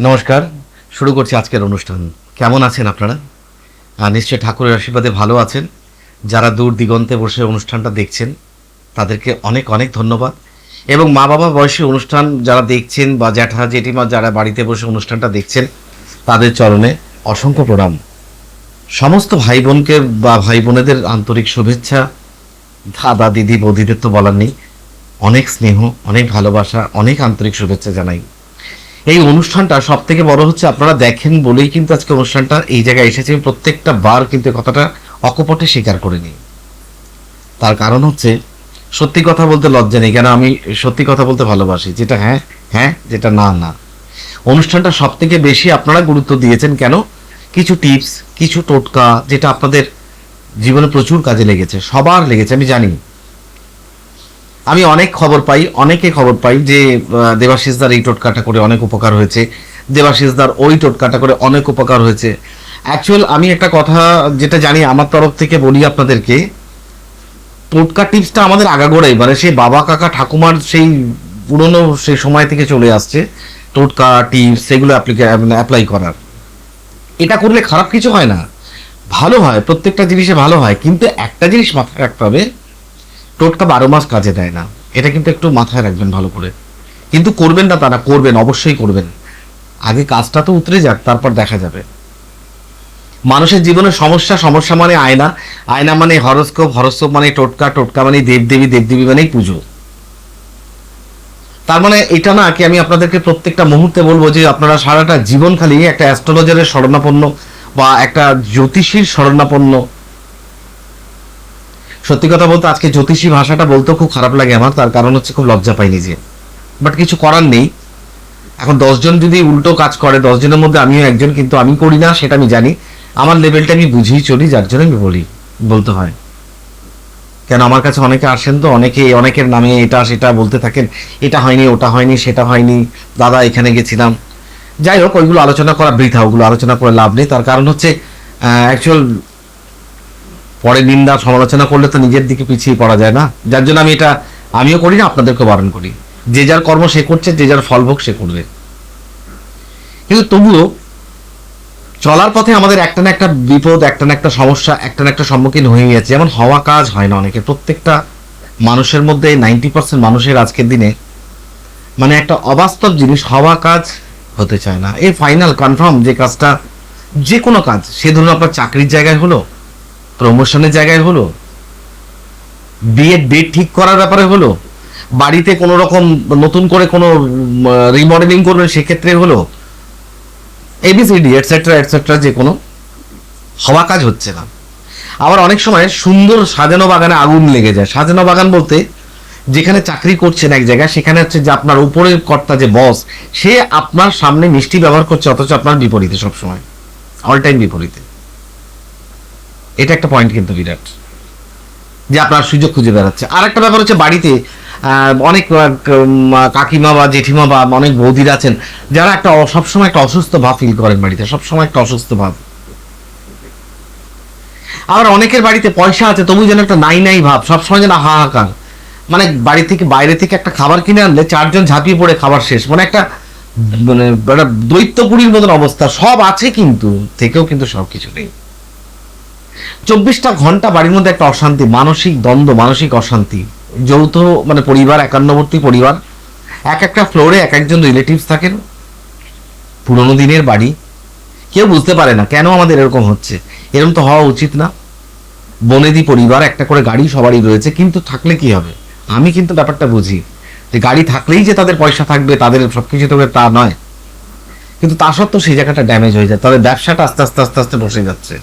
নমস্কার, শুরু করছি আজকের অনুষ্ঠান। কেমন আছেন আপনারা? আর নিশ্চয়ই ঠাকুরের আশীর্বাদে ভালো আছেন। যারা দূর দিগন্তে বসে অনুষ্ঠানটা দেখছেন, তাদেরকে অনেক অনেক ধন্যবাদ। এবং মা বাবা বয়সী অনুষ্ঠান যারা দেখছেন বা জ্যাঠা জেঠিমা যারা বাড়িতে বসে অনুষ্ঠানটা দেখছেন, তাদের চরণে অসংখ্য প্রণাম। সমস্ত ভাই বোনকে বা ভাই বোনেদের আন্তরিক শুভেচ্ছা। দাদা, দিদি, বৌদিদের তো বলার নেই। অনেক স্নেহ, অনেক ভালোবাসা, অনেক আন্তরিক শুভেচ্ছা জানাই। এই অনুষ্ঠানটা সব থেকে বড় হচ্ছে আপনারা দেখেন বলেই কিন্তু আজকে অনুষ্ঠানটা এই জায়গায় এসেছে। আমি প্রত্যেকটা বার কিন্তু কথাটা অকপটে স্বীকার করে নিই। তার কারণ হচ্ছে, সত্যি কথা বলতে লজ্জা নেই, কেন আমি সত্যি কথা বলতে ভালোবাসি, যেটা হ্যাঁ হ্যাঁ যেটা না না। অনুষ্ঠানটা সব থেকে বেশি আপনারা গুরুত্ব দিয়েছেন কেন? কিছু টিপস, কিছু টোটকা, যেটা আপনাদের জীবনে প্রচুর কাজে লেগেছে, সবার লেগেছে, আমি জানি। আমি অনেক খবর পাই, অনেকে খবর পাই যে দেবাশিসদার এই টোটকাটা করে অনেক উপকার হয়েছে। দেবাশিসদার ওই টোটকাটা করে অনেক উপকার হয়েছে। অ্যাকচুয়াল আমি একটা কথা যেটা জানি আমার তরফ থেকে বলি আপনাদেরকে, টোটকা টিপসটা আমাদের আগাগোড়াই মানে সেই বাবা, কাকা, ঠাকুমার সেই পুরনো সেই সময় থেকে চলে আসছে, টোটকা, টিপস, সেগুলো অ্যাপ্লাই করার। এটা করলে খারাপ কিছু হয় না। ভালো হয়, প্রত্যেকটা জিনিসে ভালো হয়, কিন্তু একটা জিনিস মাথায় রাখতে হবে টোটকা বারো মাস কাজে দেয় না। এটা কিন্তু একটু মাথায় রাখবেন ভালো করে। কিন্তু করবেন না তারা, করবেন, অবশ্যই করবেন। আগে কাজটা তো উতরে যাক, তারপর দেখা যাবে। মানুষের জীবনে সমস্যা সমস্যা মানে আয়না। আয়না মানে হরস্কোপ হরস্কোপ মানে টোটকা টোটকা মানে দেবদেবী দেবদেবী মানেই পুজো। তার মানে এটা না কি আমি আপনাদেরকে প্রত্যেকটা মুহূর্তে বলব যে আপনারা সারাটা জীবন খালি একটা অ্যাস্ট্রোলজারের শরণাপন্ন বা একটা জ্যোতিষীর শরণাপন্ন সত্যি কথা বলতে আজকে জ্যোতিষী ভাষাটা বলতেও খুব খারাপ লাগে আমার, তার কারণ হচ্ছে খুব লজ্জা পাই নিজে। বাট কিছু করার নেই। এখন দশজন যদি উল্টো কাজ করে, দশজনের মধ্যে আমিও একজন, কিন্তু আমি করি না, সেটা আমি জানি। আমার লেভেলটা আমি বুঝেই চলি, যার জন্য আমি বলি, বলতে হয়। কেন আমার কাছে অনেকে আসেন তো, অনেকে অনেকের নামে এটা সেটা বলতে থাকেন, এটা হয়নি, ওটা হয়নি, সেটা হয়নি, দাদা এখানে গেছিলাম। যাই হোক, ওইগুলো আলোচনা করা বৃথা, ওগুলো আলোচনা করে লাভ নেই। তার কারণ হচ্ছে অ্যাকচুয়াল পরে নিন্দা সমালোচনা করলে তো নিজের দিকে পিছিয়ে পড়া যায় না। যার জন্য আমি এটা, আমিও করি না, আপনাদেরকে বারণ করি। যে যার কর্ম সে করছে, যে যার ফল ফলভোগ সে করবে। কিন্তু তবুও চলার পথে আমাদের একটা না একটা বিপদ, একটা না একটা সমস্যা, একটা না একটা সম্মুখীন হয়ে গেছে। যেমন হওয়া কাজ হয় না অনেকে প্রত্যেকটা মানুষের মধ্যে নাইনটি পার্সেন্ট মানুষের আজকের দিনে মানে একটা অবাস্তব জিনিস, হওয়া কাজ হতে চায় না। এই ফাইনাল কনফার্ম যে কাজটা, যে কোনো কাজ, সে ধরুন আপনার চাকরির জায়গায় হলো প্রমোশনের জায়গায় হলো? বিয়ের ডেট ঠিক করার ব্যাপারে হলো? বাড়িতে কোনো রকম নতুন করে কোনো রিমডেলিং করবেন সেক্ষেত্রে হলো? এবিসিডি এটসেট্রা এটসেট্রা যে কোনো। হওয়া কাজ হচ্ছে না। আবার অনেক সময় সুন্দর সাজানো বাগানে আগুন লেগে যায়। সাজানো বাগান বলতে যেখানে চাকরি করছেন এক জায়গায়, সেখানে হচ্ছে যে আপনার উপরের কর্তা যে বস সে আপনার সামনে মিষ্টি ব্যবহার করছে, অথচ আপনার বিপরীতে সবসময়। অল টাইম বিপরীতে। এটা একটা পয়েন্ট কিন্তু বিরাট, যে আপনার সুযোগ খুঁজে বেড়াচ্ছে। আর একটা ব্যাপার হচ্ছে বাড়িতে অনেক কাকিমা বা জেঠিমা বা অনেক বৌদিরা আছেন, যারা একটা সবসময় একটা অসুস্থ ভাব ফিল করেন বাড়িতে, সবসময় একটা অসুস্থ ভাব। আবার অনেকের বাড়িতে পয়সা আছে তবু যেন একটা নাই নাই ভাব, সবসময় যেন হাহাকার। মানে বাড়ি থেকে, বাইরে থেকে একটা খাবার কিনে আনলে চারজন ঝাঁপিয়ে পড়ে খাবার শেষ। মানে একটা মানে একটা দৈত্যপুরীর মতন অবস্থা, সব আছে কিন্তু, থেকেও কিন্তু সব কিছু নেই। চব্বিশটা ঘণ্টা বাড়ির মধ্যে একটা অশান্তি, মানসিক দ্বন্দ্ব, মানসিক অশান্তি। যৌথ মানে পরিবার, একান্নবর্তী পরিবার, এক একটা ফ্লোরে এক একজন রিলেটিভস থাকেন। পুরোনো দিনের বাড়ি। কেউ বুঝতে পারে না কেন আমাদের এরকম হচ্ছে। এরকম তো হওয়া উচিত না। বনেদি পরিবার, একটা করে গাড়ি সবারই রয়েছে, কিন্তু থাকলে কি হবে? আমি কিন্তু ব্যাপারটা বুঝি। যে গাড়ি থাকলেই যে তাদের পয়সা থাকবে, তাদের সবকিছু থাকবে, তা নয়। কিন্তু তা সত্ত্বেও সেই জায়গাটা ড্যামেজ হয়ে যায়। তাদের ব্যবসাটা আস্তে আস্তে আস্তে আস্তে বসে যাচ্ছে।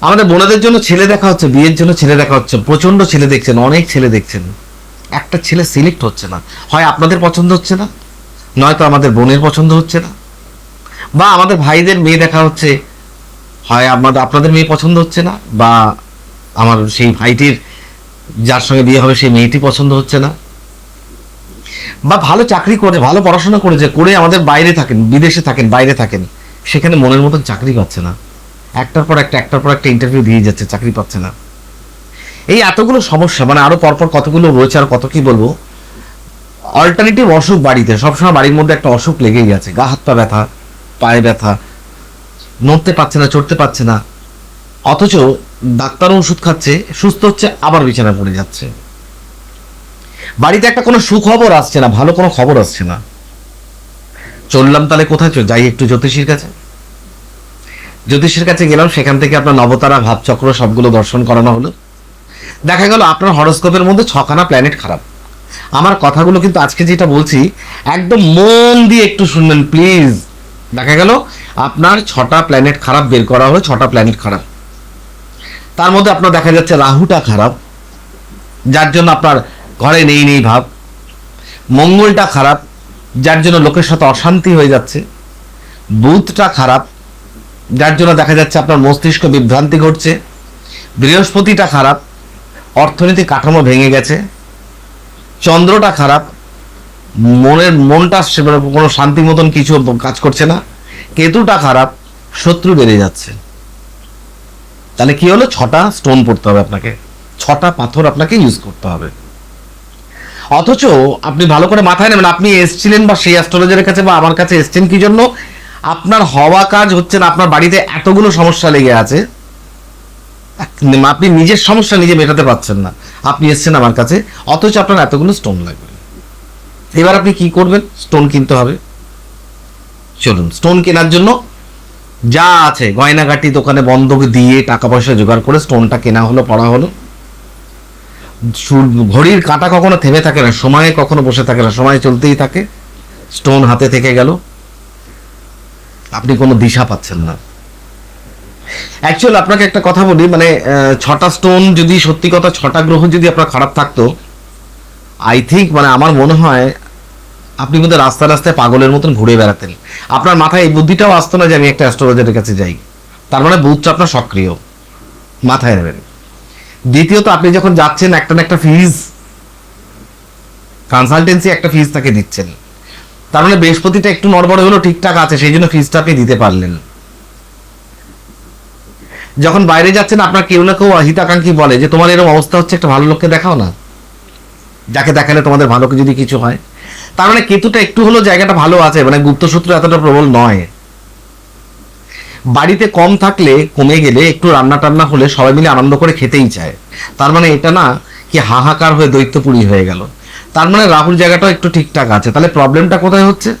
আমাদের বোনেদের জন্য ছেলে দেখা হচ্ছে, বিয়ের জন্য ছেলে দেখা হচ্ছে প্রচণ্ড ছেলে দেখছেন, অনেক ছেলে দেখছেন। একটা ছেলে সিলেক্ট হচ্ছে না। হয় আপনাদের পছন্দ হচ্ছে না, নয়তো আমাদের বোনের পছন্দ হচ্ছে না। বা আমাদের ভাইদের মেয়ে দেখা হচ্ছে, হয় আমাদের আপনাদের মেয়ে পছন্দ হচ্ছে না, বা আমার সেই ভাইটির, যার সঙ্গে বিয়ে হবে সেই মেয়েটি পছন্দ হচ্ছে না। বা ভালো চাকরি করে, ভালো পড়াশোনা করেছে, করে আমাদের বাইরে থাকেন, বিদেশে থাকেন, বাইরে থাকেন, সেখানে মনের মতন চাকরি পাচ্ছে না। একটার পর একটা, একটার পর একটা ইন্টারভিউ দিয়ে যাচ্ছে, চাকরি পাচ্ছে না। এই এতগুলো সমস্যা মানে আরও পরপর কতগুলো রয়েছে আর কত কি বলব? অল্টারনেটিভ অসুখ বাড়িতে, সবসময় বাড়ির মধ্যে একটা অসুখ লেগেই আছে। গা, হাত, পা ব্যথা, পায়ে ব্যথা, নড়তে পারছে না, চড়তে পারছে না। অথচ ডাক্তারও ওষুধ খাচ্ছে, সুস্থ হচ্ছে, আবার বিছানায় পড়ে যাচ্ছে। বাড়িতে একটা কোনো সুখবর আসছে না, ভালো কোনো খবর আসছে না। চললাম তাহলে কোথায় যাই একটু জ্যোতিষীর কাছে। জ্যোতিষীর কাছে গেলাম, সেখান থেকে আপনার নবতারা ভাবচক্র সবগুলো দর্শন করানো হলো। দেখা গেল আপনার হরস্কোপের মধ্যে ছখানা প্ল্যানেট খারাপ। আমার কথাগুলো কিন্তু আজকে যেটা বলছি, একদম মন দিয়ে একটু শুনবেন প্লিজ দেখা গেল, আপনার ছটা প্ল্যানেট খারাপ বের করা হলো, ছটা প্ল্যানেট খারাপ। তার মধ্যে আপনার দেখা যাচ্ছে রাহুটা খারাপ, যার জন্য আপনার ঘরে নেই নেই ভাব। মঙ্গলটা খারাপ, যার জন্য লোকের সাথে অশান্তি হয়ে যাচ্ছে। বুধটা খারাপ যার জন্য দেখা যাচ্ছে আপনার মস্তিষ্ক বিভ্রান্তি ঘটছে। বৃহস্পতিটা খারাপ, অর্থনৈতিক কাঠামো ভেঙে গেছে। চন্দ্রটা খারাপ, মনের মনটা কোনো শান্তি মতন কিছু কাজ করছে না। কেতুটা খারাপ, শত্রু বেড়ে যাচ্ছে। তাহলে কি হলো? ছটা স্টোন পড়তে হবে আপনাকে। ছটা পাথর আপনাকে ইউজ করতে হবে। অথচ আপনি ভালো করে মাথায় নেবেন, আপনি এসছিলেন বা সেই অ্যাস্ট্রোলজারের কাছে বা আমার কাছে এসছেন কি জন্য? আপনার হওয়া কাজ হচ্ছে না, আপনার বাড়িতে এতগুলো সমস্যা লেগে আছে। আপনি নিজের সমস্যা নিজে মেটাতে পারছেন না। আপনি এসছেন আমার কাছে, অথচ আপনার এতগুলো স্টোন লাগবে। এবার আপনি কি করবেন? স্টোন কিনতে হবে। চলুন স্টোন কেনার জন্য যা আছে, গয়নাগাটি দোকানে বন্ধক দিয়ে টাকা পয়সা জোগাড় করে স্টোনটা কেনা হলো, পড়া হলো। ঘড়ির কাঁটা কখনো থেমে থাকে না, সময়ে কখনো বসে থাকে না, সময় চলতেই থাকে। স্টোন হাতে থেকে গেল। আপনি কোনো দিশা পাচ্ছেন না। অ্যাকচুয়াল আপনাকে একটা কথা বলি মানে ছটা স্টোন যদি, সত্যি কথা, ছটা গ্রহ যদি আপনার খারাপ থাকতো আই থিঙ্ক মানে আমার মনে হয় আপনি কিন্তু রাস্তায় রাস্তায় পাগলের মতন ঘুরে বেড়াতেন। আপনার মাথায় এই বুদ্ধিটাও আসতো না যে আমি একটা অ্যাস্ট্রোলজারের কাছে যাই। তার মানে বুথটা আপনার সক্রিয়। মাথায় নেবেন। দ্বিতীয়ত, আপনি যখন যাচ্ছেন, একটা না একটা ফিজ কনসালটেন্সি একটা ফিজ তাকে দিচ্ছেন। তার মানে বৃহস্পতিটা একটু নড়বড় হলো ঠিকঠাক আছে, সেই জন্য ফিজটা আপনি দিতে পারলেন। যখন বাইরে যাচ্ছেন, আপনার কেউ না কেউ হিতাকাঙ্ক্ষী বলে যে, তোমার এরকম অবস্থা হচ্ছে, একটা ভালো লোককে দেখাও না। যাকে দেখালে তোমাদের ভালো যদি কিছু হয়। তার মানে কেতুটা একটু হলো জায়গাটা ভালো আছে মানে গুপ্তসূত্র এতটা প্রবল নয়। বাড়িতে কম থাকলে, কমে গেলে একটু রান্না টান্না হলে সবাই মিলে আনন্দ করে খেতেই চায়। তার মানে এটা না, কি হাহাকার হয়ে দৈত্যপুরী হয়ে গেল। তার মানে রাহুল জায়গাটাও একটু ঠিকঠাক আছে। তাহলে প্রবলেমটা কোথায় হচ্ছে?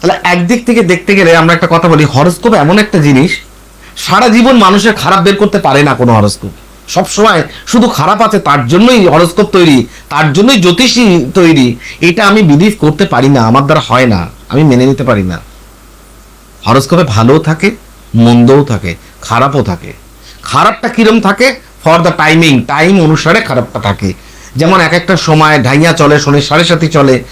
তাহলে একদিক থেকে দেখতে গেলে আমরা একটা কথা বলি, হরস্কোপ এমন একটা জিনিস, সারা জীবন মানুষের খারাপ বের করতে পারে না কোনো হরস্কোপ। সব সময় শুধু খারাপ আছে তার জন্যই হরস্কোপ তৈরি, তার জন্যই জ্যোতিষী তৈরি। এটা আমি বিলিভ করতে পারি না, আমার দ্বারা হয় না, আমি মেনে নিতে পারি না। হরস্কোপে ভালোও থাকে, মন্দও থাকে, খারাপও থাকে। খারাপটা কিরম থাকে? ফর দ্য টাইমিং টাইম অনুসারে খারাপটা থাকে। যেমন এক একটা সময় ঢাইয়া চলে, শনি সাড়ে সাথে চলে,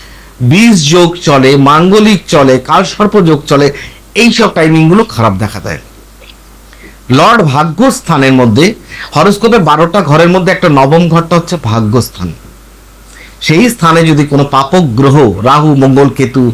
বীজ যোগ চলে, মাঙ্গলিক চলে কালসর্প যোগ চলে, এইসব টাইমিংগুলো খারাপ দেখা দেয়। লর্ড ভাগ্যস্থানের মধ্যে হরস্কোপের বারোটা ঘরের মধ্যে একটা নবম ঘরটা হচ্ছে ভাগ্যস্থান। সেই স্থানে যদি কোনো পাপক গ্রহ, রাহু, মঙ্গল, কেতু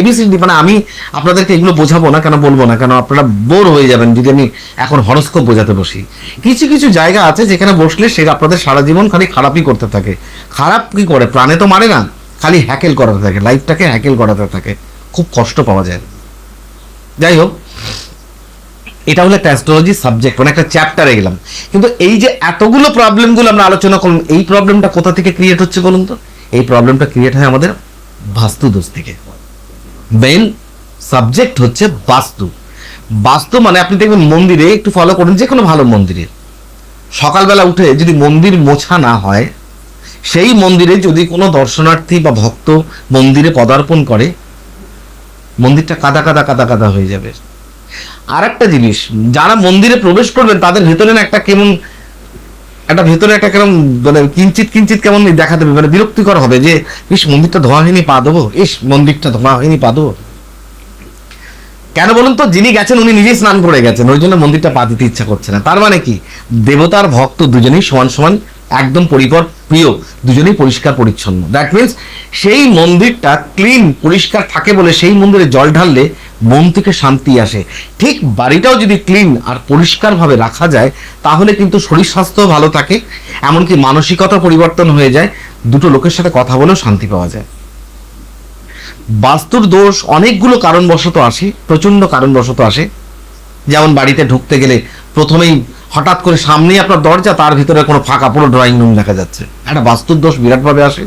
এবিসিডি মানে আমি আপনাদেরকে এগুলো বোঝাবো না, কেন বলব না, কেন আপনারা বোর হয়ে যাবেন যদি আমি এখন হরস্কোপ বোঝাতে বসি। কিছু কিছু জায়গা আছে যেখানে বসলে সে আপনাদের সারা জীবন খালি খারাপই করতে থাকে। খারাপ কি করে? প্রাণে তো মারে না, খালি হ্যাকেল করাতে থাকে লাইফটাকে হ্যাকেল করাতে থাকে। খুব কষ্ট পাওয়া যায়। যাই হোক, এটা হলো একটা অ্যাস্ট্রোলজি সাবজেক্ট মানে একটা চ্যাপ্টারে গেলাম। কিন্তু এই যে এতগুলো প্রবলেমগুলো আমরা আলোচনা করলাম, এই প্রবলেমটা কোথা থেকে ক্রিয়েট হচ্ছে বলুন তো? এই প্রবলেমটা ক্রিয়েট হয় আমাদের বাস্তু দোষ থেকে। মেন সাবজেক্ট হচ্ছে বাস্তু। বাস্তু মানে আপনি দেখবেন মন্দিরে একটু ফলো করুন, যে কোনো ভালো মন্দিরে। সকালবেলা উঠে যদি মন্দির মোছা না হয়, সেই মন্দিরে যদি কোনো দর্শনার্থী বা ভক্ত মন্দিরে পদার্পণ করে, মন্দিরটা কাদা কাদা কাদা কাদা হয়ে যাবে। আর একটা জিনিস, যারা মন্দিরে প্রবেশ করবেন, তাদের ভেতরে না একটা কেমন একটা ভেতরে একটা কেমন মানে কিঞ্চিত কিঞ্চিত কেমন দেখা দেবে মানে বিরক্তিকর হবে যে, ইস, মন্দিরটা ধোয়া হয়নি, পা দেবো ইস, মন্দিরটা ধোয়া হয়নি, পা দেবো কেন বলুন তো, যিনি গেছেন উনি নিজেই স্নান করে গেছেন, ওই জন্য মন্দিরটা পা দিতে ইচ্ছা করছে না। তার মানে কি? দেবতার ভক্ত দুজনেই সমান সমান একদম পরিকর, প্রিয়, দুজনেই পরিষ্কার পরিচ্ছন্ন। দ্যাট মিনস সেই মন্দিরটা ক্লিন পরিষ্কার থাকে বলে সেই মন্দিরে জল ঢাললে মন থেকে শান্তি আসে। ঠিক বাড়িটাও যদি ক্লিন আর পরিষ্কারভাবে রাখা যায়, তাহলে কিন্তু শরীর স্বাস্থ্য ভালো থাকে, এমনকি মানসিকতা পরিবর্তন হয়ে যায়, দুটো লোকের সাথে কথা বলেও শান্তি পাওয়া যায়। বাস্তুর দোষ অনেকগুলো কারণবশত আসে প্রচণ্ড কারণবশত আসে। যেমন বাড়িতে ঢুকতে গেলে প্রথমেই হঠাৎ করে সামনেই আপনার দরজা, তার ভিতরে কোনো ফাঁকা পুরো ড্রয়িং রুম দেখা যাচ্ছে। একটা বাস্তুর দোষ বিরাটভাবে আসে।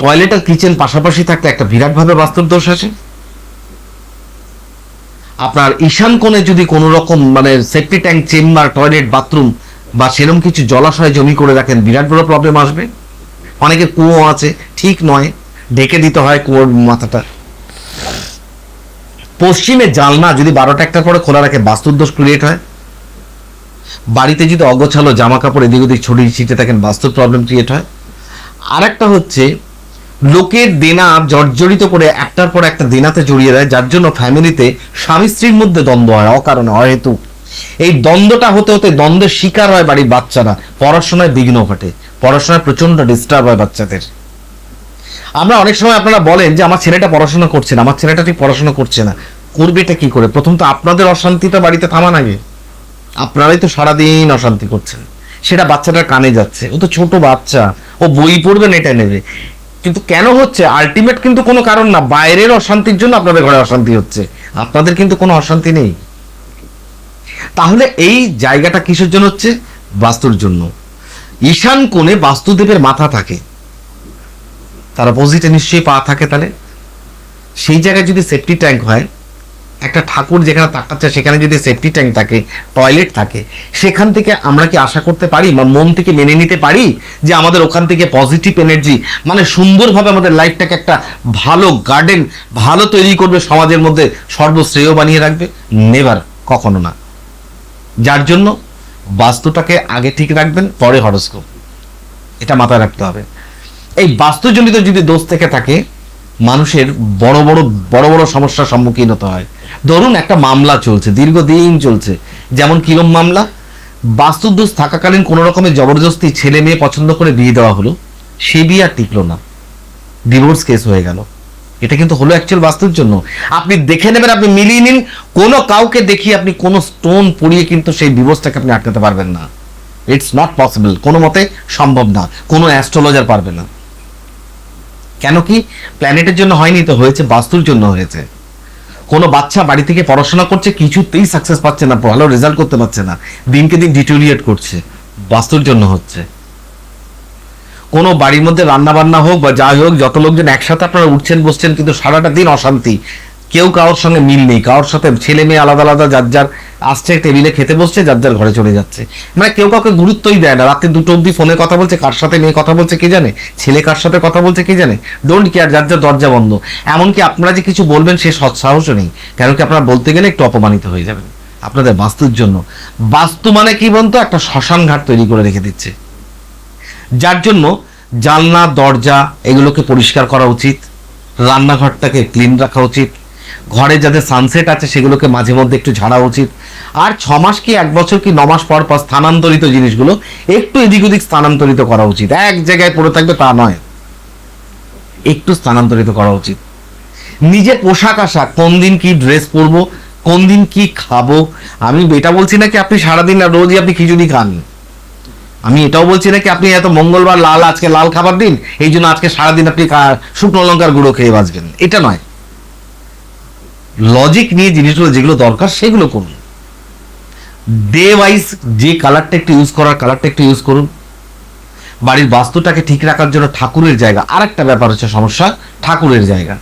টয়লেট আর কিচেন পাশাপাশি থাকতে একটা বিরাটভাবে বাস্তুর দোষ আসে। আপনার ঈশান কোণে যদি কোনো রকম মানে safety tank chamber toilet bathroom বা সেরকম কিছু জলাশয় জমি করে রাখেন, বিরাট বড় প্রবলেম আসবে। অনেকে কুয়ো আছে, ঠিক নয় ঢেকে দিতে হয় কুয়োর মাথাটা। পশ্চিমে জালনা যদি বারোটা একটার পরে খোলা রাখে, বাস্তুর দোষ ক্রিয়েট হয়। বাড়িতে যদি অগোছালো জামা কাপড় এদিক ওদিক ছড়িয়ে ছিটে থাকেন বাস্তুর প্রবলেম ক্রিয়েট হয়। আর একটা হচ্ছে, লোকের দেনা জর্জরিত করে একটার পর একটা দেনাতে জড়িয়ে দেয়, যার জন্য ফ্যামিলিতে স্বামী স্ত্রীর মধ্যে দ্বন্দ্ব হয় অকারণে, অহেতু। এই দ্বন্দ্বটা হতে হতে দ্বন্দ্বের শিকার হয় বাড়ির বাচ্চারা। পড়াশোনায় বিঘ্ন ঘটে। পড়াশোনায় প্রচণ্ড ডিস্টার্ব হয় বাচ্চাদের। আমরা অনেক সময় আপনারা বলেন যে, আমার ছেলেটা পড়াশোনা করছে না, আমার ছেলেটা ঠিক পড়াশোনা করছে না। করবেটা কি করে? প্রথম তো আপনাদের অশান্তিটা বাড়িতে থামান আগে। আপনারাই তো সারাদিন অশান্তি করছেন। সেটা বাচ্চাটার কানে যাচ্ছে। ও তো ছোট বাচ্চা। ও বই পড়বে এটা নেবে। কিন্তু কেন হচ্ছে? আলটিমেট কিন্তু কোনো কারণ না। বাইরের অশান্তির জন্য আপনাদের ঘরে অশান্তি হচ্ছে। আপনাদের কিন্তু কোনো অশান্তি নেই। তাহলে এই জায়গাটা কিসের জন্য হচ্ছে? বাস্তুর জন্য। ঈশান কোণে বাস্তুদেবের মাথা থাকে। তার অপোজিটে নিশ্চয়ই পা থাকে তাহলে। সেই জায়গায় যদি সেফটি ট্যাঙ্ক হয় একটা ঠাকুর যেখানে তাকাচ্ছে, সেখানে যদি সেফটি ট্যাঙ্ক থাকে টয়লেট থাকে, সেখান থেকে আমরা কি আশা করতে পারি বা মন থেকে মেনে নিতে পারি যে আমাদের ওখান থেকে পজিটিভ এনার্জি মানে সুন্দরভাবে আমাদের লাইফটাকে একটা ভালো গার্ডেন ভালো তৈরি করবে, সমাজের মধ্যে সর্বশ্রেয় বানিয়ে রাখবে? নেভার কখনো না। যার জন্য বাস্তুটাকে আগে ঠিক রাখবেন, পরে হরস্কোপ এটা মাথায় রাখতে হবে। এই বাস্তুজনিত যদি দোষ থেকে থাকে মানুষের বড় বড় বড় বড় সমস্যার সম্মুখীন হতে হয়। ধরুন একটা মামলা চলছে, দীর্ঘদিন চলছে। যেমন কিরম মামলা? বাস্তুদোষ থাকাকালীন কোনো রকমের জবরদস্তি ছেলে মেয়ে পছন্দ করে বিয়ে দেওয়া হলো, সে বিয়ে আর টিকলো না। ডিভোর্স কেস হয়ে গেল। এটা কিন্তু হলো অ্যাকচুয়াল বাস্তুর জন্য। আপনি দেখে নেবেন, আপনি মিলিয়ে নিন। কোনো কাউকে দেখিয়ে আপনি কোনো স্টোন পড়িয়ে কিন্তু সেই ডিভোর্সটাকে আপনি আটকাতে পারবেন না। ইটস নট পসিবল কোনো মতে সম্ভব না। কোনো অ্যাস্ট্রোলজার পারবে না। কেন কি প্ল্যানেটের জন্য হয়নি তো, হয়েছে, বাস্তুর জন্য হয়েছে। কোনো বাচ্চা বাড়ি থেকে পড়াশোনা করছে, কিছুতেই সাকসেস পাচ্ছে না, ভালো রেজাল্ট করতে পারছে না। দিনকে দিন ডিটোরিয়েট করছে, বাস্তুর জন্য হচ্ছে। কোনো বাড়ির মধ্যে রান্না বান্না হোক বা যাই হোক, যত লোকজন একসাথে আপনারা উঠছেন, বসছেন, কিন্তু সারাটা দিন অশান্তি। কেউ কারোর সঙ্গে মিল নেই, কারোর সাথে ছেলে মেয়ে আলাদা আলাদা, যার যার আসছে, টেবিলে খেতে বসছে, যার যার ঘরে চলে যাচ্ছে। মানে কেউ কাউকে গুরুত্বই দেয় না। রাত্রি দুটো অবধি ফোনে কথা বলছে, কার সাথে মেয়ে কথা বলছে কে জানে? ছেলে কার সাথে কথা বলছে কে জানে? ডোন্ট কেয়ার যার যার দরজা বন্ধ। এমনকি আপনারা যে কিছু বলবেন, সে সৎসাহসও নেই। কেন কি আপনারা বলতে গেলে একটু অপমানিত হয়ে যাবেন? আপনাদের বাস্তুর জন্য। বাস্তু মানে কি বলতো? একটা শ্মশান ঘাট তৈরি করে রেখে দিচ্ছে। যার জন্য জানলা, দরজা, এগুলোকে পরিষ্কার করা উচিত। রান্নাঘরটাকে ক্লিন রাখা উচিত। ঘরে যাদের সানসেট আছে, সেগুলোকে মাঝে মধ্যে একটু ঝাড়া উচিত। আর ছ মাস কি এক বছর কি ন মাস পর পর স্থানান্তরিত জিনিসগুলো একটু এদিক ওদিক স্থানান্তরিত করা উচিত। এক জায়গায় পড়ে থাকবে তা নয়। একটু স্থানান্তরিত করা উচিত। নিজে পোশাক আশাক, কোন দিন কি ড্রেস পরবো, কোন দিন কি খাব, আমি এটা বলছি না কি আপনি সারাদিন রোজই আপনি খিচুড়ি খান? আমি এটাও বলছি না কি আপনি এত মঙ্গলবার লাল আজকে লাল খাবার দিন, এই জন্য আজকে সারাদিন আপনি শুকনো লঙ্কার গুঁড়ো খেয়ে বাঁচবেন। এটা নয়। লজিক নিয়ে জিনিসগুলো যেগুলো দরকার সেগুলো করুন। ডে ওয়াইজ যে কালারটা একটু ইউজ করার কালারটা একটু ইউজ করুন। বাড়ির বাস্তুটাকে ঠিক রাখার জন্য ঠাকুরের জায়গা। আর একটা ব্যাপার হচ্ছে সমস্যা, ঠাকুরের জায়গা।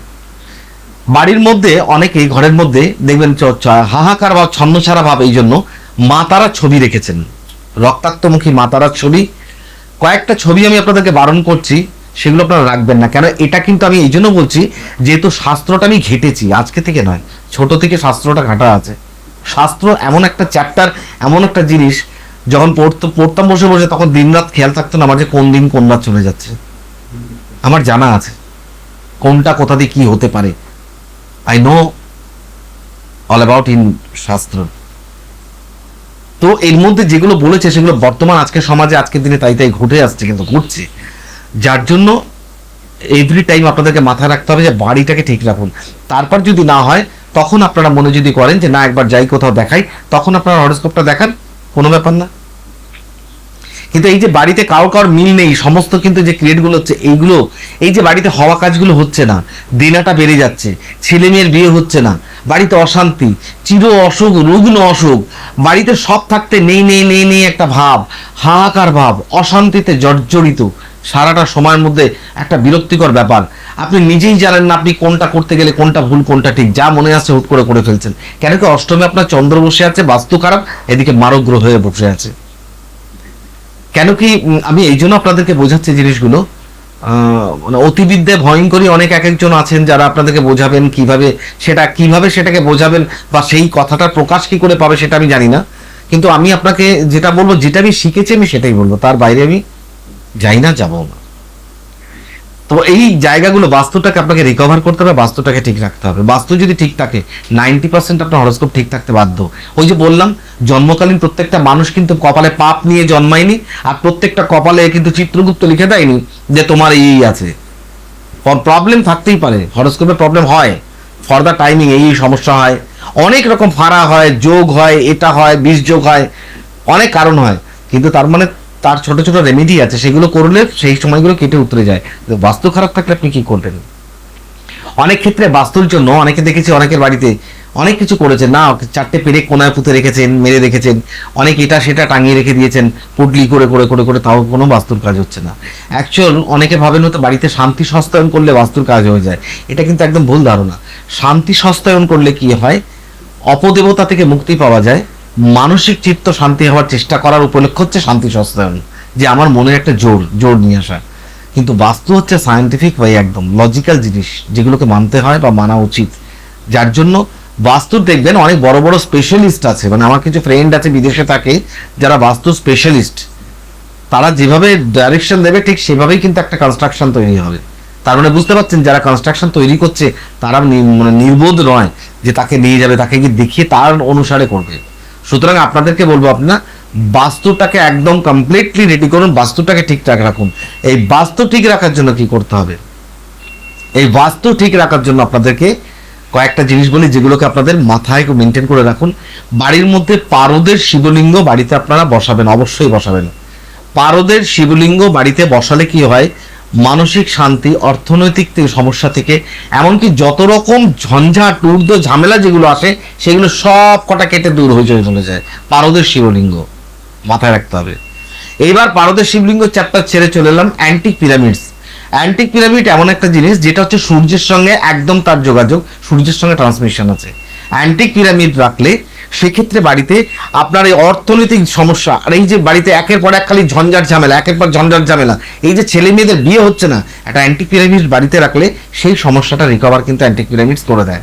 বাড়ির মধ্যে, অনেকেই ঘরের মধ্যে দেখবেন হাহাকার বা ছন্নছাড়া ভাব এই জন্য মা তারা ছবি রেখেছেন। রক্তাক্তমুখী মা তারার ছবি। কয়েকটা ছবি আমি আপনাদেরকে বারণ করছি, সেগুলো আপনারা রাখবেন না। কেন এটা কিন্তু আমি এই জন্য বলছি, যেহেতু শাস্ত্রটা আমি ঘেটেছি, আজকে থেকে নয়, ছোট থেকে শাস্ত্রটা ঘাটা আছে। শাস্ত্র এমন একটা চ্যাপ্টার এমন একটা জিনিস, যখন পড়তো, পড়তাম বসে বসে, তখন দিনরাত খেয়াল থাকতো না আমার যে কোন দিন কোন রাত চলে যাচ্ছে। আমার জানা আছে কোনটা, কোথা দিয়ে কি হতে পারে। I know all about in শাস্ত্র। তো এর মধ্যে যেগুলো বলেছে, সেগুলো বর্তমান আজকের সমাজে, আজকের দিনে তাই তাই ঘটে আসছে, কিন্তু ঘটছে। যার জন্য এভরি টাইম আপনাদেরকে মাথায় রাখতে হবে যে বাড়িটাকে ঠিক রাখুন। তারপর যদি না হয় তখন আপনারা মনে যদি করেন যে না, একবার যাই কোথাও দেখাই, তখন আপনারা হরস্কোপটা দেখান, কোনো ব্যাপার না। কিন্তু এই যে বাড়িতে কারও কারোর মিল নেই, সমস্ত কিন্তু যে ক্রিয়েটগুলো হচ্ছে এইগুলো, এই যে বাড়িতে হওয়া কাজগুলো হচ্ছে না, দিনাটা বেড়ে যাচ্ছে ছেলে মেয়ের বিয়ে হচ্ছে না, বাড়িতে অশান্তি, চির অসুখ, রুগ্ন অসুখ, বাড়িতে সব থাকতে নেই নেই নেই নেই একটা ভাব, হাহাকার ভাব, অশান্তিতে জর্জরিত সারাটা সময়ের মধ্যে একটা বিরক্তিকর ব্যাপার। আপনি নিজেই জানেন না আপনি কোনটা করতে গেলে কোনটা ভুল, কোনটা ঠিক। যা মনে আছে হুট করে করে ফেলছেন। কেন কি অষ্টমে আপনার চন্দ্র বসে আছে, বাস্তু খারাপ, এদিকে মারক গ্রহ হয়ে বসে আছে। কেন কি আমি এই জন্য আপনাদেরকে বোঝাচ্ছি জিনিসগুলো। মানে অতিবিদ্যে ভয়ঙ্করী অনেক এক একজন আছেন যারা আপনাদেরকে বোঝাবেন কীভাবে সেটা, কীভাবে সেটাকে বোঝাবেন বা সেই কথাটা প্রকাশ কি করে পাবে সেটা আমি জানি না। কিন্তু আমি আপনাকে যেটা বলব, যেটা আমি শিখেছি আমি সেটাই বলব। তার বাইরে আমি যাই না, যাব না। তো এই জায়গাগুলো বাস্তুটাকে আপনাকে রিকভার করতে হবে, বাস্তুটাকে ঠিক রাখতে হবে। বাস্তু যদি ঠিক থাকে নাইনটি পার্সেন্ট আপনার হরস্কোপ ঠিক থাকতে বাধ্য। ওই যে বললাম, জন্মকালীন প্রত্যেকটা মানুষ কিন্তু কপালে পাপ নিয়ে জন্মায়নি, আর প্রত্যেকটা কপালে কিন্তু চিত্রগুপ্ত লিখে দেয়নি যে তোমার এই আছে। প্রবলেম থাকতেই পারে হরস্কোপে প্রবলেম হয়। ফর দ্য টাইমিং এই সমস্যা হয়। অনেক রকম ফাড়া হয়, যোগ হয়, এটা হয় বিষ যোগ হয়, অনেক কারণ হয়। কিন্তু তার মানে তার ছোট ছোট রেমেডি আছে, সেগুলো করলে সেই সময়গুলো কেটে উতরে যায়। বাস্তু খারাপ থাকলে আপনি কি করবেন? অনেক ক্ষেত্রে বাস্তুর জন্য, অনেকে দেখেছি অনেকের বাড়িতে অনেক কিছু করেছেন। না, চারটে পেরে কোনায় পুঁতে রেখেছেন, মেরে রেখেছেন, অনেক এটা সেটা টাঙিয়ে রেখে দিয়েছেন পুডলি করে করে করে করে, তাও কোনো বাস্তুর কাজ হচ্ছে না। অ্যাকচুয়াল অনেকে ভাবেন হয়তো বাড়িতে শান্তি সস্তায়ন করলে বাস্তুর কাজ হয়ে যায়। এটা কিন্তু একদম ভুল ধারণা। শান্তি সস্তায়ন করলে কি হয়? অপদেবতা থেকে মুক্তি পাওয়া যায়। মানসিক চিত্ত শান্তি হওয়ার চেষ্টা করার উপলক্ষ হচ্ছে শান্তি সস্তায়ন যে আমার মনে একটা জোর জোর নিয়ে আসা। কিন্তু বাস্তু হচ্ছে সায়েন্টিফিক ওয়ে একদম লজিক্যাল জিনিস, যেগুলোকে মানতে হয় বা মানা উচিত। যার জন্য বাস্তুর দেখবেন অনেক বড় বড় স্পেশালিস্ট আছে। মানে আমার কিছু ফ্রেন্ড আছে, বিদেশে থাকে, যারা বাস্তু স্পেশালিস্ট তারা যেভাবে ডাইরেকশন দেবে, ঠিক সেভাবেই কিন্তু একটা কনস্ট্রাকশন তৈরি হবে। তার মানে বুঝতে পারছেন, যারা কনস্ট্রাকশন তৈরি করছে, তারা মানে নির্বোধ নয় যে তাকে নিয়ে যাবে, তাকে গিয়ে দেখিয়ে তার অনুসারে করবে। সুতরাং আপনাদেরকে বলব আপনারা, বাস্তুটাকে একদম কমপ্লিটলি রেডি করুন, বাস্তুটাকে ঠিকঠাক রাখুন। এই বাস্তু ঠিক রাখার জন্য কি করতে হবে? এই বাস্তু ঠিক রাখার জন্য আপনাদেরকে কয়েকটা জিনিস বলি, যেগুলোকে আপনাদের মাথায় মেনটেন করে রাখুন। বাড়ির মধ্যে পারদের শিবলিঙ্গ বাড়িতে আপনারা বসাবেন, অবশ্যই বসাবেন। পারদের শিবলিঙ্গ বাড়িতে বসালে কি হয়? মানসিক শান্তি, অর্থনৈতিক সমস্যা থেকে, এমনকি যত রকম ঝঞ্ঝাট, ঊর্ধ্ব ঝামেলা যেগুলো আসে, সেগুলো সব কটা কেটে দূর হয়ে চলে যায়। পারদের শিবলিঙ্গ মাথায় রাখতে হবে। এইবার পারদের শিবলিঙ্গ চ্যাপ্টার ছেড়ে চলে এলাম অ্যান্টিক পিরামিডস অ্যান্টিক পিরামিড এমন একটা জিনিস, যেটা হচ্ছে সূর্যের সঙ্গে একদম তার যোগাযোগ, সূর্যের সঙ্গে ট্রান্সমিশন আছে। অ্যান্টিক পিরামিড রাখলে সেক্ষেত্রে বাড়িতে আপনার এই অর্থনৈতিক সমস্যা, আর এই যে বাড়িতে একের পর এক খালি ঝঞ্ঝাট ঝামেলা, একের পর ঝঞ্ঝাট ঝামেলা, এই যে ছেলে মেয়েদের বিয়ে হচ্ছে না, একটা অ্যান্টিক পিরামিড বাড়িতে রাখলে সেই সমস্যাটা রিকভার কিন্তু অ্যান্টিক পিরামিডস করে দেয়।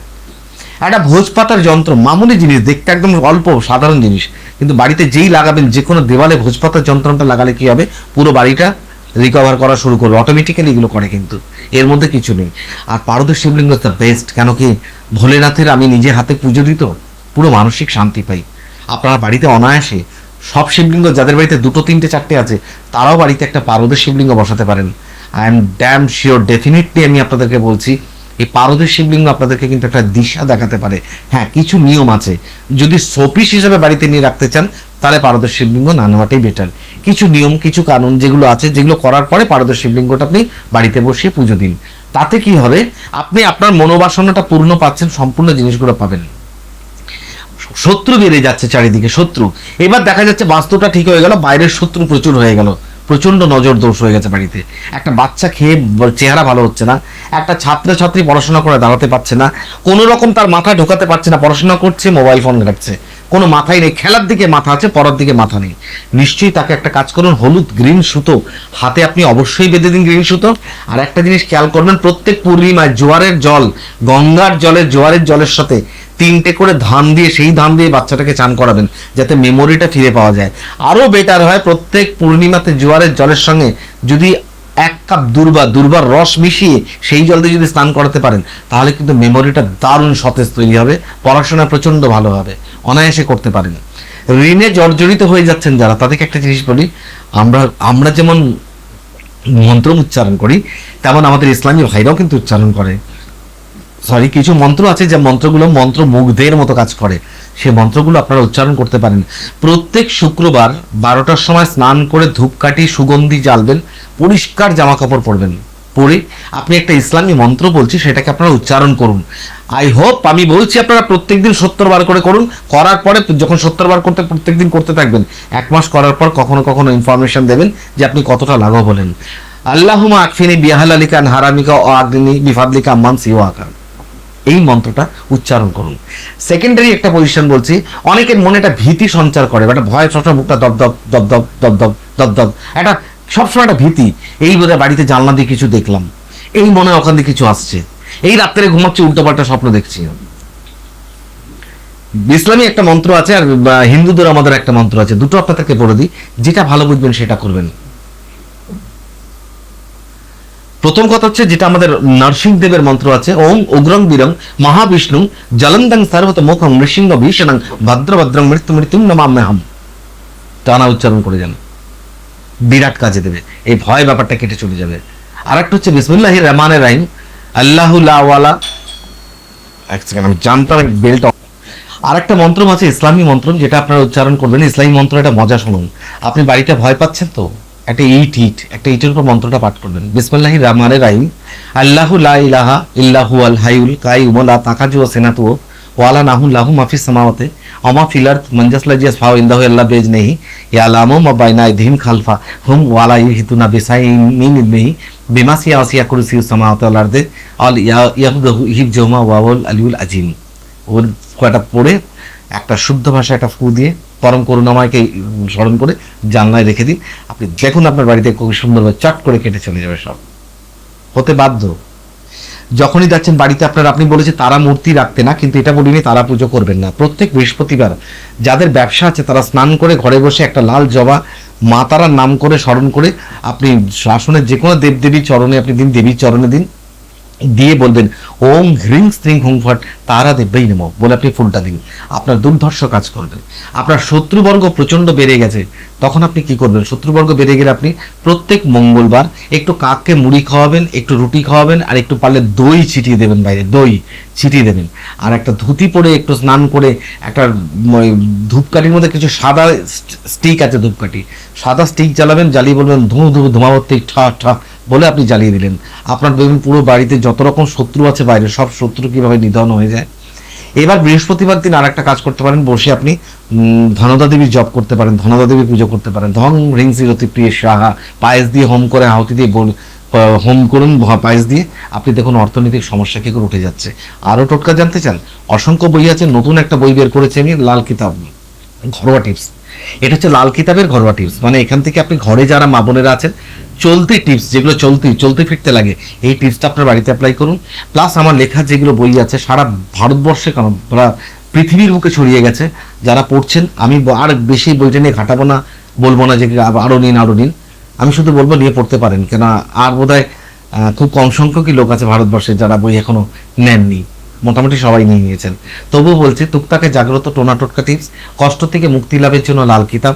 একটা ভোজ পাতার যন্ত্র, মামুলি জিনিস, দেখতে একদম অল্প, সাধারণ জিনিস, কিন্তু বাড়িতে যেই লাগাবেন যে কোনো দেওয়ালে ভোজ পাতার যন্ত্রটা লাগালে কী হবে? পুরো বাড়িটা রিকভার করা শুরু করবে অটোমেটিক্যালি এগুলো করে কিন্তু, এর মধ্যে কিছু নেই। আর পারদের শিবলিঙ্গ দ্য বেস্ট কেন কি ভোলেনাথের আমি নিজে হাতে পুজো দিত পুরো মানসিক শান্তি পাই। আপনার বাড়িতে অনায়াসে সব শিবলিঙ্গ, যাদের বাড়িতে দুটো, তিনটে, চারটে আছে, তারাও বাড়িতে একটা পারদের শিবলিঙ্গ বসাতে পারেন। I am damn sure definitely আমি আপনাদেরকে বলছি, এই পারদের শিবলিঙ্গ আপনাদেরকে কিন্তু একটা দিশা দেখাতে পারে। হ্যাঁ কিছু নিয়ম আছে। যদি শোপিস হিসেবে বাড়িতে নিয়ে রাখতে চান, তাহলে পারদের শিবলিঙ্গ না নেওয়াটাই বেটার কিছু নিয়ম, কিছু কানুন যেগুলো আছে, যেগুলো করার পরে পারদের শিবলিঙ্গটা আপনি বাড়িতে বসিয়ে পুজো দিন। তাতে কি হবে? আপনি আপনার মনোবাসনাটা পূর্ণ পাচ্ছেন, সম্পূর্ণ জিনিসগুলো পাবেন। শত্রু বেড়ে যাচ্ছে চারিদিকে, শত্রু। এবার দেখা যাচ্ছে বাস্তুটা ঠিক হয়ে গেল, বাইরের শত্রু প্রচুর হয়ে গেল প্রচণ্ড নজর দোষ হয়ে গেছে বাড়িতে। একটা বাচ্চা খেয়ে চেহারা ভালো হচ্ছে না, একটা ছাত্র ছাত্রী পড়াশোনা করে দাঁড়াতে পারছে না, কোনো রকম তার মাথায় ঢোকাতে পারছে না, পড়াশোনা করছে, মোবাইল ফোন ঘাটছে। কোনো মাথাই নেই, খেলার দিকে মাথা আছে, পড়ার দিকে মাথা নেই। নিশ্চয়ই তাকে একটা কাজ করুন, হলুদ গ্রিন সুতো। হাতে আপনি অবশ্যই বেঁধে দিন গ্রিন সুতো। আর একটা জিনিস খেয়াল করবেন, প্রত্যেক পূর্ণিমায় জোয়ারের জল, গঙ্গার জলের, জোয়ারের জলের সাথে তিনটে করে ধান দিয়ে, সেই ধান দিয়ে বাচ্চাটাকে চান করাবেন, যাতে মেমোরিটা ফিরে পাওয়া যায়। আরও বেটার হয়, প্রত্যেক পূর্ণিমাতে জোয়ারের জলের সঙ্গে যদি এক কাপ দুর্বা, দুর্বার রস মিশিয়ে সেই জল দিয়ে যদি স্নান করাতে পারেন, তাহলে কিন্তু মেমোরিটা দারুণ সতেজ তৈরি হবে, পড়াশোনা প্রচণ্ড ভালো হবে, অনায়াসে করতে পারেন। ঋণে জর্জরিত হয়ে যাচ্ছেন যারা, তাদেরকে একটা জিনিস বলি, আমরা আমরা যেমন মন্ত্র উচ্চারণ করি, তেমন আমাদের ইসলামী ভাইরাও কিন্তু উচ্চারণ করে। সরি কিছু মন্ত্র আছে যে মন্ত্রগুলো মন্ত্র মুগ্ধের মতো কাজ করে। সে মন্ত্রগুলো আপনারা উচ্চারণ করতে পারেন। প্রত্যেক শুক্রবার বারোটার সময় স্নান করে ধূপকাঠি, সুগন্ধি জ্বালবেন, পরিষ্কার জামা কাপড় পরবেন। পরে আপনি একটা ইসলামী মন্ত্র বলছি, সেটাকে আপনারা উচ্চারণ করুন। আই হোপ আমি বলছি আপনারা প্রত্যেকদিন সত্তর বার করে করুন। করার পরে যখন সত্তর বার করতে, প্রত্যেকদিন করতে থাকবেন। এক মাস করার পর কখনো কখনো ইনফরমেশন দেবেন যে আপনি কতটা লাঘব হলেন। আল্লাহুমা আকফিনি বিহাল আলিকান হারামিকা ও আগ্নি বিফাদলিকা আম্মান সিও আকার এই মন্ত্রটা উচ্চারণ করুন। সেকেন্ডারি একটা পজিশন বলছি, অনেকের মনে একটা ভীতি সঞ্চার করে, একটা ভয় সবসময় বুকটা দপদপ দপদপ দপদপ দপদপ একটা সবসময় একটা ভীতি। এই বোধহয় বাড়িতে জানলা দিয়ে কিছু দেখলাম। এই মনে ওখান দিয়ে কিছু আসছে। এই রাত্রে ঘুমাচ্ছে, উল্টোপাল্টা স্বপ্ন দেখছি। ইসলামী একটা মন্ত্র আছে আর হিন্দুদের আমাদের একটা মন্ত্র আছে। দুটো আপনাদেরকে বলে দিই, যেটা ভালো বুঝবেন সেটা করবেন। প্রথম কথা হচ্ছে যেটা আমাদের নরসিংহ দেবের মন্ত্র আছে ওম উগ্রং বীরং মহাবিষ্ণু জলন্দং সর্বত মুখং নৃসিংহ ভীষণং ভদ্রভদ্রং মৃত্যু মৃত্যুম নমাম্যহম। টানা উচ্চারণ করে যান। বিরাট কাজে দেবে। এই ভয় ব্যাপারটা কেটে চলে যাবে। আর একটা হচ্ছে বিসমুল্লাহ রহমানের রাহিম আল্লাহুল্লাহওয়ালা এক সেকেন্ড, আমি জানতাম বেল্ট। আর একটা মন্ত্র আছে, ইসলামী মন্ত্র যেটা আপনারা উচ্চারণ করবেন। ইসলামী মন্ত্র, এটা মজা শুনুন। আপনি বাড়িতে ভয় পাচ্ছেন তো? একটা ইট ইট, একটা ইটের উপর মন্ত্রটা পাঠ করবেন। বিসমুল্লাহি রহমানের রাহিম। আল্লাহু লা ইলাহা ইল্লাহু আল হাইউল কাইয়ুম লা তাকাজু ওয়া সিনাতু ওয়ালা নাহু লাহু মাফিস সামাওয়াতে অমা ফিলার মঞ্জাসলা জিয়াস ফাও ইন্দাহু আল্লাহ বেজ নেহি ইয়ালামু মা বাইনা আইদিহিম খালফা, হুম ওয়ালা ইহিতুনা বিসাইন মিন ইলমিহি, বিমা সিয়া ওয়াসিয়া কুরসিউ সামাওয়াতি ওয়াল আরদি, আল ইয়া ইয়াহুদাহু হিফজুহুমা ওয়াহুল আলিউল আজিম। ওর কয়টা পড়ে? একটা শুদ্ধ ভাষায় একটা ফু দিয়ে পরম করুণাময়কে স্মরণ করে জানলায় রেখে দিন। আপনি দেখুন আপনার বাড়িতে খুব সুন্দরভাবে চট করে কেটে চলে যাবে সব। হতে বাধ্য। যখনই যাচ্ছেন বাড়িতে আপনার, আপনি বলেছে তারা মূর্তি রাখতে না, কিন্তু এটা বলিনি, তারা পুজো করবেন না। প্রত্যেক বৃহস্পতিবার যাদের ব্যবসা আছে, তারা স্নান করে ঘরে বসে একটা লাল জবা মা তারার নাম করে স্মরণ করে আপনি শাসনের যে কোনো দেবদেবীর চরণে আপনি দিন, দেবীর চরণে দিন। দিয়ে বলবেন, ওম হ্রিং স্ত্রিং হুং ফট তারা দেব্যই নেম। বলে আপনি ফুলটা দিন। আপনার দুর্ধর্ষ কাজ করবেন। আপনার শত্রুবর্গ প্রচণ্ড বেড়ে গেছে। তখন আপনি কি করবেন? শত্রুবর্গ বেড়ে গেলে আপনি প্রত্যেক মঙ্গলবার একটু কাককে মুড়ি খাওয়াবেন, একটু রুটি খাওয়াবেন, আর একটু পারলে দই ছিটিয়ে দেবেন বাইরে। দই ছিটিয়ে দেবেন। আর একটা ধুতি পরে একটু স্নান করে একটা ধূপকাঠির মধ্যে কিছু সাদা স্টিক আছে ধূপকাঠি। সাদা স্টিক জ্বালাবেন, জ্বালিয়ে বলবেন, ধু ধু ধুমাবর্তী ঠা ঠা। বলে আপনি জ্বালিয়ে দিলেন। আপনার দেখবেন পুরো বাড়িতে যত রকম শত্রু আছে বাইরে, সব শত্রু কীভাবে নিধন হয়ে যায়? এবার বৃহস্পতিবার দিন আর একটা কাজ করতে পারেন, বসে আপনি ধনদা দেবীর জপ করতে পারেন, ধনদা দেবীর পুজো করতে পারেন। ধন রিং সিরতি প্রিয় সাহা, পায়েস দিয়ে হোম করে, আহুতি দিয়ে বল- হোম করুন পায়েস দিয়ে। আপনি দেখুন অর্থনৈতিক সমস্যা কি করে উঠে যাচ্ছে। আরও টোটকা জানতে চান? অসংখ্য বই আছে, নতুন একটা বই বের করেছি আমি, লাল কিতাব। ঘরোয়া টিপস। এটা হচ্ছে লাল কিতাবের ঘরোয়া টিপস। মানে এখান থেকে আপনি ঘরে যারা মা বোনেরা আছেন চলতি টিপস যেগুলো চলতি, চলতে ফিরতে লাগে, এই টিপসটা আপনার বাড়িতে অ্যাপ্লাই করুন। প্লাস আমার লেখা যেগুলো বই আছে, সারা ভারতবর্ষে কেন পৃথিবীর বুকে ছড়িয়ে গেছে। যারা পড়ছেন, আমি আর বেশি বইটা নিয়ে ঘাটাবো না, বলব না যে আরও নিন আরও নিন। আমি শুধু বলব নিয়ে পড়তে পারেন কেন আর বোধহয় খুব কম সংখ্যকই লোক আছে ভারতবর্ষে যারা বই এখনও নেননি। মোটামুটি সবাই নিয়ে নিয়েছেন। তবুও বলছি, টুকটাকে জাগ্রত টোনা টোটকা টিপস কষ্ট থেকে মুক্তি লাভের জন্য লাল কিতাব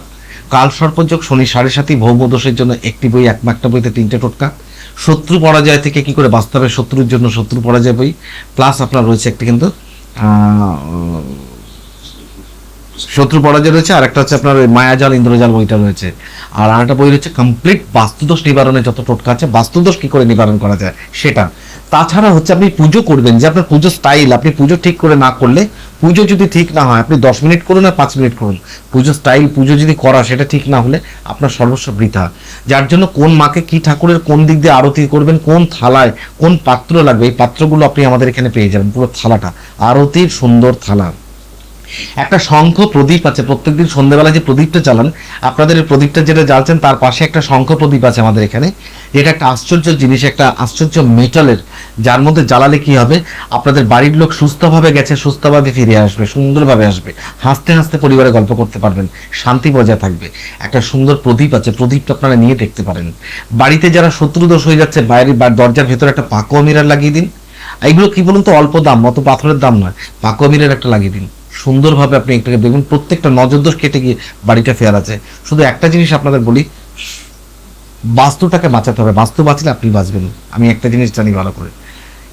কাল সর্পযোগ শনি সাড়ে সাতই ভৌমদোষের জন্য একটি বই এক একটা বইতে তিনটে টোটকা। শত্রু পরাজয় থেকে কি করে বাস্তবে শত্রুর জন্য শত্রু পরাজয় বই। প্লাস আপনার রয়েছে একটি কিন্তু শত্রু পরাজয় রয়েছে, আর একটা হচ্ছে আপনার ওই মায়াজাল, ইন্দ্রজাল বইটা রয়েছে। আর আরেকটা বই রয়েছে কমপ্লিট বাস্তুদোষ নিবারণের যত টোটকা আছে, বাস্তুদোষ কি করে নিবারণ করা যায়? সেটা। তাছাড়া হচ্ছে আপনি পুজো করবেন, যে আপনার পুজো স্টাইল আপনি পুজো ঠিক করে না করলে, পুজো যদি ঠিক না হয়, আপনি দশ মিনিট করুন আর পাঁচ মিনিট করুন। পুজো স্টাইল পুজো যদি করা, সেটা ঠিক না হলে আপনার সর্বস্ব বৃথা। যার জন্য কোন মাকে কি ঠাকুরের কোন দিক দিয়ে আরতি করবেন, কোন থালায় কোন পাত্র লাগবে, এই পাত্রগুলো আপনি আমাদের এখানে পেয়ে যাবেন, পুরো থালাটা। আরতির সুন্দর থালা। একটা শঙ্খ প্রদীপ আছে, প্রত্যেকদিন সন্ধ্যেবেলা যে প্রদীপটা জ্বালান, আপনাদের প্রদীপটা যেটা জ্বালছেন, তার পাশে একটা শঙ্খ প্রদীপ আছে আমাদের এখানে। যেটা একটা আশ্চর্য জিনিস, একটা আশ্চর্য মেটালের, যার মধ্যে জ্বালালে কি হবে? আপনাদের বাড়ির লোক সুস্থভাবে গেছে, সুস্থভাবে ফিরে আসবে, সুন্দরভাবে আসবে। হাসতে হাসতে পরিবারে গল্প করতে পারবেন, শান্তি বজায় থাকবে। একটা সুন্দর প্রদীপ আছে, প্রদীপটা আপনারা নিয়ে দেখতে পারেন। বাড়িতে যারা শত্রুদোষ হয়ে যাচ্ছে, বাইরে বা দরজার ভেতরে একটা পাকুয়া মিরার লাগিয়ে দিন। এগুলো কি বলুন তো, অল্প দাম, অত পাথরের দাম নয়, পাকুয়া মিরার একটা লাগিয়ে দিন। সুন্দরভাবে আপনি এটাকে দেখবেন, প্রত্যেকটা নজরদোষ কেটে গিয়ে বাড়িটা ফেয়ার আছে। শুধু একটা জিনিস আপনাদের বলি, বাস্তুটাকে বাঁচাতে হবে। বাস্তু বাঁচলে আপনি বাঁচবেন। আমি একটা জিনিস জানি ভালো করে।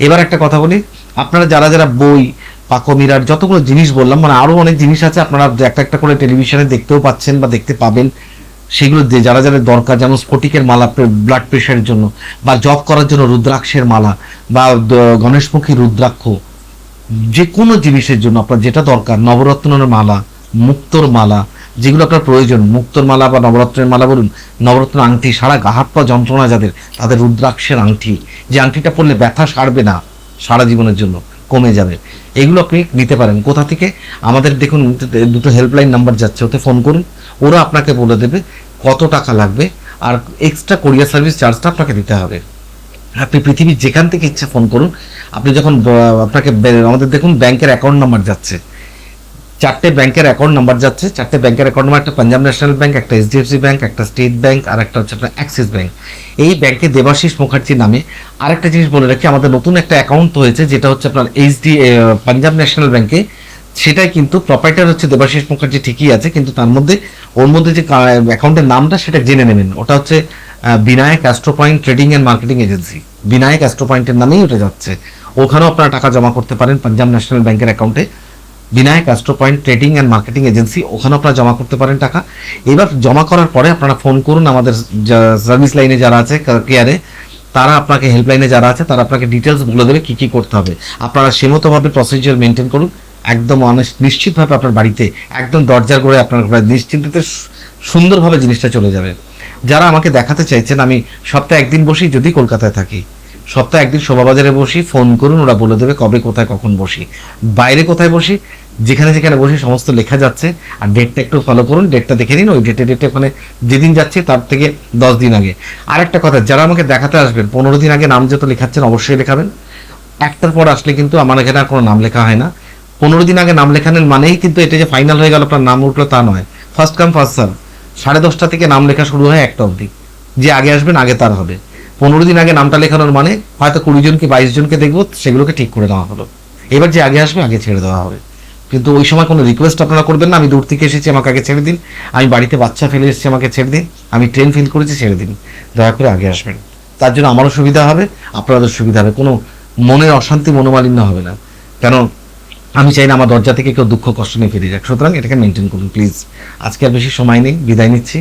এবার একটা কথা বলি, আপনারা যারা যারা বই পাকো মিরার যতগুলো জিনিস বললাম মানে আরও অনেক জিনিস আছে আপনারা একটা একটা করে টেলিভিশনে দেখতেও পাচ্ছেন বা দেখতে পাবেন। সেগুলো যারা যারা দরকার, যেমন স্ফটিকের মালা ব্লাড প্রেশারের জন্য, বা জব করার জন্য রুদ্রাক্ষের মালা, বা গণেশমুখী রুদ্রাক্ষ যে কোনো জিনিসের জন্য আপনার যেটা দরকার, নবরত্নের মালা, মুক্তোর মালা, যেগুলো আপনার প্রয়োজন, মুক্তোর মালা বা নবরত্নের মালা বলুন, নবরত্ন আংটি সারা গা, হাত পা যন্ত্রণা যাদের, তাদের রুদ্রাক্ষের আংটি, যে আংটিটা পরলে ব্যথা সারবে না সারা জীবনের জন্য, কমে যাবে। এগুলো আপনি নিতে পারেন। কোথা থেকে? আমাদের দেখুন, দুটো হেল্পলাইন নাম্বার যাচ্ছে, ওতে ফোন করুন। ওরা আপনাকে বলে দেবে কত টাকা লাগবে, আর এক্সট্রা কোরিয়ার সার্ভিস চার্জটা আপনাকে দিতে হবে। আপনি পৃথিবীর যেখান থেকে ইচ্ছা ফোন করুন, আপনি যখন আপনাকে আমাদের দেখুন ব্যাংকের অ্যাকাউন্ট নাম্বার যাচ্ছে। চারটে ব্যাংকের অ্যাকাউন্ট নাম্বার যাচ্ছে, চারটে ব্যাংকের অ্যাকাউন্ট নাম্বার একটা পাঞ্জাব ন্যাশনাল ব্যাংক একটা এইচডিএফসি ব্যাংক একটা স্টেট ব্যাংক আর একটা হচ্ছে আপনার অ্যাক্সিস ব্যাংক এই ব্যাংকে দেবাশিস মুখার্জির নামে আরেকটা জিনিস বলে রাখি, আমাদের নতুন একটা অ্যাকাউন্ট হয়েছে, যেটা হচ্ছে আপনার এইচডি পাঞ্জাব ন্যাশনাল ব্যাংকে সেটাই কিন্তু প্রপার্টার হচ্ছে দেবাশিস মুখার্জি ঠিকই আছে, কিন্তু তার মধ্যে, ওর মধ্যে যে অ্যাকাউন্টের নামটা সেটা জেনে নেবেন। ওটা হচ্ছে Vinayak astro point trading and marketing agency Vinayak astro পয়েন্টের নামেই ওটা যাচ্ছে। ওখানেও আপনারা টাকা জমা করতে পারেন পাঞ্জাব ন্যাশনাল ব্যাংকের অ্যাকাউন্টে Vinayak astro point trading and marketing agency ওখানে আপনারা জমা করতে পারেন টাকা। এবার জমা করার পরে আপনারা ফোন করুন আমাদের সার্ভিস লাইনে যারা আছে কেয়ারে তারা আপনাকে হেল্পলাইনে যারা আছে, তারা আপনাকে ডিটেলস বলে দেবে কী কি করতে হবে। আপনারা সেমতোভাবে প্রসিজিওর মেনটেন করুন। একদম নিশ্চিতভাবে আপনার বাড়িতে একদম দরজার করে আপনার নিশ্চিন্তিতে সুন্দরভাবে জিনিসটা চলে যাবে। যারা আমাকে দেখাতে চাইছেন, আমি সপ্তাহে একদিন বসি, যদি কলকাতায় থাকি। সপ্তাহে একদিন শোভাবাজারে বসি ফোন করুন, ওরা বলে দেবে কবে, কোথায়, কখন বসি। বাইরে কোথায় বসি, যেখানে যেখানে বসি, সমস্ত লেখা যাচ্ছে। আর ডেটটা একটু ফলো করুন ডেটটা দেখে নিন, ওই ডেটে ডেটে ওখানে যেদিন যাচ্ছে, তার থেকে দশ দিন আগে। আর একটা কথা, যারা আমাকে দেখাতে আসবেন, পনেরো দিন আগে নাম যত লেখাচ্ছেন, অবশ্যই লেখাবেন। একটার পর আসলে কিন্তু আমার এখানে আর কোনো নাম লেখা হয় না। পনেরো দিন আগে নাম লেখানোর মানেই কিন্তু এটা যে ফাইনাল হয়ে গেল আপনার নাম উঠল তা নয়। ফার্স্ট কাম ফার্স্ট সার্ভ সাড়ে দশটা থেকে নাম লেখা শুরু হয় একটা অবধি। যে আগে আসবেন, আগে তার হবে। পনেরো দিন আগে নামটা লেখানোর মানে হয়তো কুড়ি জন কি বাইশ জনকে দেখব, সেগুলোকে ঠিক করে দেওয়া হলো। এবার যে আগে আসবে, আগে ছেড়ে দেওয়া হবে। কিন্তু ওই সময় কোনো রিকোয়েস্ট আপনারা করবেন না, আমি দূর থেকে এসেছি, আমাকে আগে ছেড়ে দিন। আমি বাড়িতে বাচ্চা ফেলে এসেছি, আমাকে ছেড়ে দিন। আমি ট্রেন ফিল করেছি, ছেড়ে দিন। দয়া করে আগে আসবেন। তার জন্য আমারও সুবিধা হবে আপনাদের সুবিধা হবে। কোনো মনের অশান্তি, মনোমালিন্য হবে না। কেন আমি চাই না আমার দরজা থেকে কেউ দুঃখ কষ্ট নিয়ে ফিরে যাক। সুতরাং এটাকে মেনটেন করুন প্লিজ আজকে আর বেশি সময় নেই, বিদায় নিচ্ছি।